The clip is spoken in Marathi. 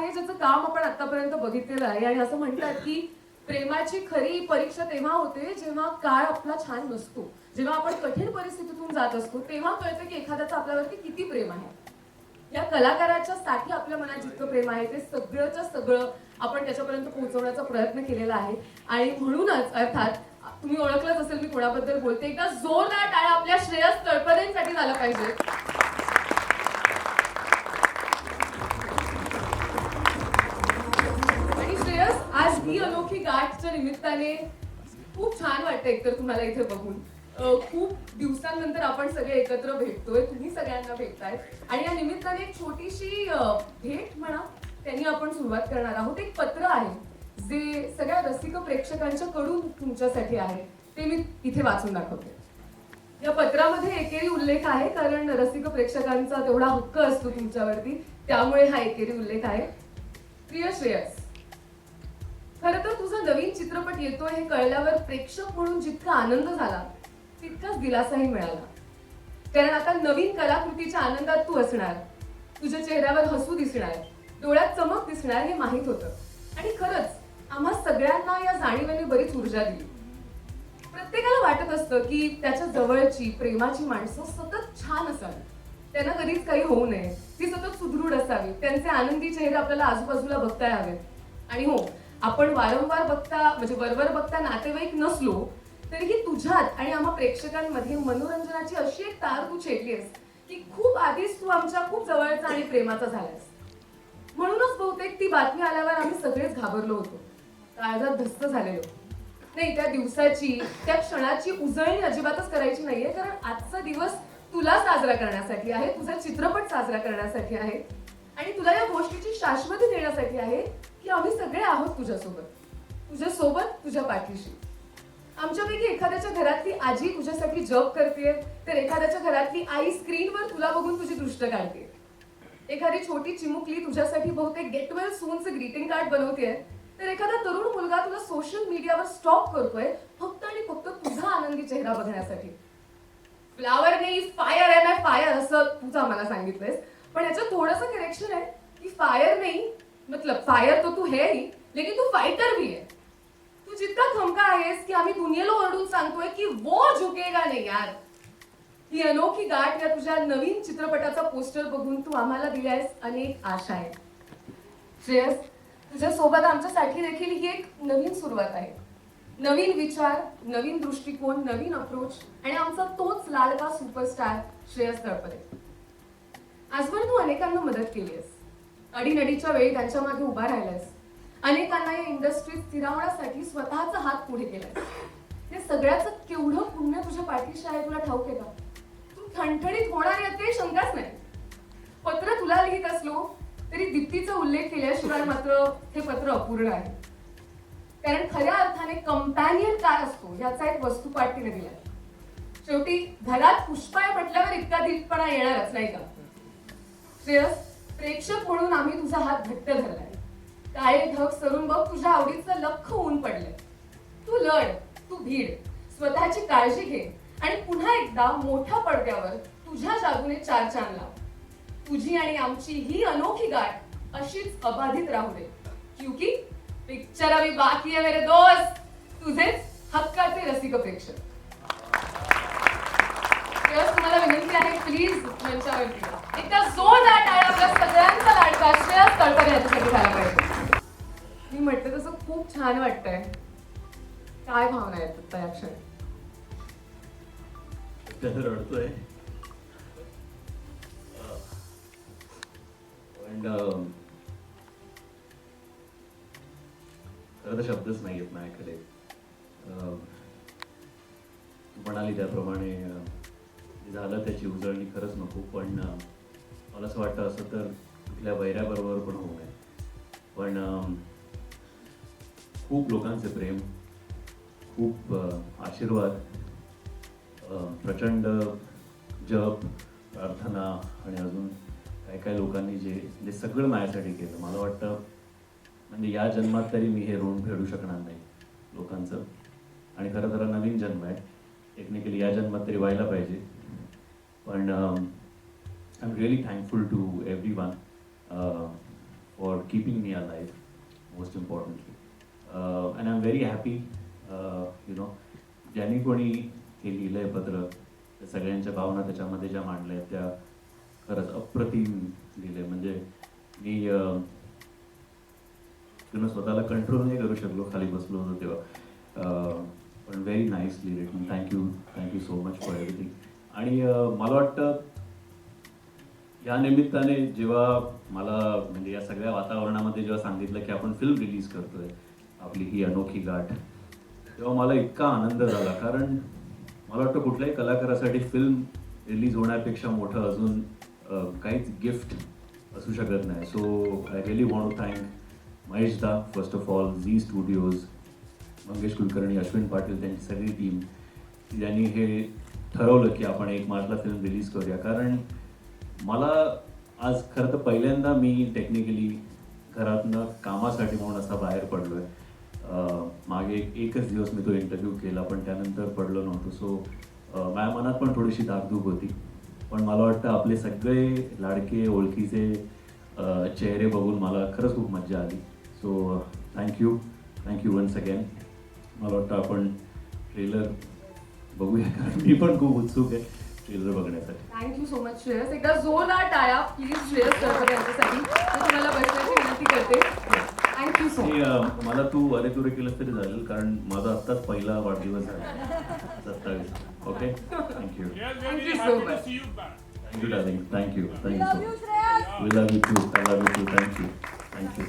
आहे ज्याचं काम आपण आतापर्यंत बघितलेलं आहे. आणि असं म्हणतात की प्रेमाची खरी परीक्षा तेव्हा होते जेव्हा काळ आपला छान नसतो. जेव्हा आपण कठीण परिस्थितीतून जात असतो तेव्हा कळतं की एखाद्याचं आपल्यावरती किती प्रेम आहे. या कलाकाराच्या साठी आपल्या मनात जितकं प्रेम आहे ते सगळंच्या सगळं आपण त्याच्यापर्यंत पोहोचवण्याचा प्रयत्न केलेला आहे. आणि म्हणूनच अर्थात तुम्ही ओळखलंच असेल मी कोणाबद्दल बोलते एकदा जोरदार टाळा आपल्या श्रेयस तळपदेंसाठी झालं पाहिजे. ही अनोखी गाठच्या निमित्ताने खूप छान वाटतं एकतर तुम्हाला इथे बघून. अं, खूप दिवसांनंतर आपण सगळे एकत्र भेटतोय तुम्ही सगळ्यांना भेटताय. आणि या निमित्ताने एक छोटीशी अं, भेट म्हणा त्यांनी आपण सुरुवात करणार आहोत. एक पत्र आहे जे सगळ्या रसिक प्रेक्षकांच्या कडून तुमच्यासाठी आहे. ते मी इथे वाचून दाखवते. या पत्रामध्ये एकेरी उल्लेख आहे कारण रसिक प्रेक्षकांचा तेवढा हक्क असतो तुमच्यावरती. त्यामुळे हा एकेरी उल्लेख आहे. प्रिय श्रेयस चित्रपट येतो हे कळल्यावर प्रेक्षक म्हणून जितका आनंद झाला तितकाच दिलासाही मिळाला. कारण आता नवीन कलाकृतीच्या आनंदात तू असणार तुझ्या चेहऱ्यावर हसू दिसणार डोळ्यात चमक दिसणार हे माहीत होतं. आणि खरंच आम्हा सगळ्यांना या जाणीवेने बरीच ऊर्जा दिली. प्रत्येकाला वाटत असतं की त्याच्या जवळची प्रेमाची माणसं सतत छान असावी. त्यांना कधीच काही होऊ नये. ती सतत सुदृढ असावी. त्यांचे आनंदी चेहरे आपल्याला आजूबाजूला बघता यावेत आणि हो आपण वारंवार बघता म्हणजे वरवर बघता नातेवाईक नसलो तरीही तुझ्यात आणि आम्हा प्रेक्षकांमध्ये मनोरंजनाची अशी एक तार तू छेडलीस की खूप आधीच तू आमच्या खूप जवळचा आणि प्रेमाचा झालास म्हणूनच बहुतेक ती बातमी आल्यावर आम्ही सगळेच घाबरलो होतो. काळजात धस्त झालेलो. नाही त्या दिवसाची त्या क्षणाची उजळणी अजिबातच करायची नाहीये कारण आजचा दिवस तुला साजरा करण्यासाठी आहे तुझा चित्रपट साजरा करण्यासाठी आहे. आणि तुला या गोष्टीची शाश्वती देण्यासाठी आहे की आम्ही सगळे आहोत तुझ्यासोबत. तुझ्या सोबत तुझ्या पाठीशी. आमच्यापैकी एखाद्याच्या घरातली आजी तुझ्यासाठी जॉब करते तर एखाद्याच्या घरातली आई स्क्रीनवर तुला बघून तुझी दृष्ट काढते एखादी छोटी चिमुकली तुझ्यासाठी बहुतेक गेट वेल सूनचं ग्रीटिंग कार्ड बनवते तर एखादा तरुण मुलगा तुला सोशल मीडियावर स्टॉप करतोय फक्त आणि फक्त तुझा आनंदी चेहरा बघण्यासाठी. फ्लावर नाही फायर आहे ना फायर असं तुझं आम्हाला सांगितलंयस. पण याच्यात थोडंसं करेक्शन आहे की फायर नाही मतलब फायर तो तू है ही लेकिन तू फाइटर भी है. तू जितका खमका आहेस की आम्ही दुनियेला ओरडून सांगतोय की वो झुकेगा नाही यार. ही अनोखी गाठ या तुझ्या नवीन चित्रपटाचा पोस्टर बघून तू आम्हाला दिल्यास अनेक आशा आहे श्रेयस तुझ्या सोबत आमच्यासाठी देखील ही एक नवीन सुरुवात आहे. नवीन विचार नवीन दृष्टिकोन नवीन अप्रोच आणि आमचा तोच लाडका सुपरस्टार श्रेयस तळपदे आजवर तू अनेकांना मदत केली आहेस अडीनडीच्या वेळी त्यांच्या मागे उभा राहिलास. अनेकांना या इंडस्ट्रीत स्थिरावण्यासाठी स्वतःचा हात पुढे केलास. हे सगळ्याचं केवढं पुण्य तुझ्या पाठीशी आहे तुला ठाऊक आहे का? तू ठणठणीत होणार यात काही शंकाच नाही. पत्र तुला लिहित असलो तरी दीप्तीचा उल्लेख केल्याशिवाय मात्र हे पत्र अपूर्ण आहे. कारण खऱ्या अर्थाने कंपॅनियन काय असतो याचा एक वस्तुपाठ तिने दिला शेवटी घरात पुष्पाय म्हटल्यावर इतका दीपपणा येणारच नाही का? श्रेयस प्रेक्षक म्हणून आम्ही तुझा हात घट्ट धरलाय. काय ढग सरून बघ तुझ्या आवडीचं लख ऊन पडलंय. तू लढ तू भीड स्वतःची काळजी घे आणि पुन्हा एकदा मोठ्या पडद्यावर तुझ्या जागूने चार चांद लाव. तुझी आणि आमची ही अनोखी गाठ अशीच अबाधित राहू दे. क्योंकि पिक्चर अभी बाकी है मेरे दोस्त. तुझेच हक्काचे रसिक प्रेक्षक. तेव्हा तुम्हाला विनंती आहे प्लीज मंचावरती या. एकदा जोरदार टाळ्या आपल्या सगळ्यांचा लाडका श्रेयस तळकर याच्यासाठी झाला पाहिजे. मी म्हटलं तसं खूप छान वाटतंय. काय भावना आहेत आत्ता या क्षणी? रडतोय. पण um, खरं तर शब्दच नाही येत माझ्याकडे. अं, तू म्हणाली त्याप्रमाणे अं, झालं त्याची उजळणी खरंच नको पण मला असं वाटतं असं तर कुठल्या वैऱ्याबरोबर पण होऊ नये. पण खूप लोकांचे प्रेम खूप आशीर्वाद प्रचंड जप प्रार्थना आणि अजून काय काय लोकांनी जे जे सगळं माझ्यासाठी केलं. मला वाटतं म्हणजे या जन्मात तरी मी हे ऋण फेडू शकणार नाही लोकांचं. आणि खरं तर नवीन जन्म आहे. टेक्निकली या जन्मात तरी व्हायला पाहिजे. पण I am really thankful to everyone for keeping me alive, life most importantly and I am very happy you know ज्यांनी कोणी हे लिहिलंय पत्र त्या सगळ्यांच्या भावना त्याच्यामध्ये ज्या मांडल्या आहेत त्या खरंच अप्रतिम लिहिले म्हणजे मी स्वतःला कंट्रोल नाही करू शकलो खाली बसलो होतो तेव्हा. पण very nicely written thank you thank you so much for everything आणि मला वाटतं या निमित्ताने जेव्हा मला म्हणजे या सगळ्या वातावरणामध्ये जेव्हा सांगितलं की आपण फिल्म रिलीज करतोय आपली ही अनोखी गाठ तेव्हा मला इतका आनंद झाला. कारण मला वाटतं कुठल्याही कलाकारासाठी फिल्म रिलीज होण्यापेक्षा मोठं अजून काहीच गिफ्ट असू शकत नाही. So I really want to thank Mahesh da first of all Zee Studios Mangesh Kulkarni Ashwin Patil त्यांची सगळी टीम ज्यांनी हे ठरवलं की आपण एक मार्चला फिल्म रिलीज करूया. कारण मला आज खरं तर पहिल्यांदा मी टेक्निकली घरातनं कामासाठी म्हणून असा बाहेर पडलो आहे मागे एकच दिवस मी तो इंटरव्ह्यू केला पण त्यानंतर पडलो नव्हतो. सो माझ्या मनात पण थोडीशी धाकधूक होती. पण मला वाटतं आपले सगळे लाडके ओळखीचे चेहरे बघून मला खरंच खूप मजा आली. So thank you thank you once again मला वाटतं आपण ट्रेलर बघूया. कारण मी पण खूप उत्सुक आहे ट्रेलर बघण्यासाठी. Thank you so much Shreyas. एकदा जोरदार टाळ्या प्लीज श्रेयस सरकर यांच्यासाठी मी तुम्हाला बसण्याची विनंती करते. थँक्यू सो मच मला तू अरे तुरे केलं तरी चालेल कारण माझा आत्ताच पहिला वाढदिवस आहे. सत्तावीस. Okay thank you see you back. Thank you darling thank you thank you you, Shreyas. We love you too I love you too thank you thank you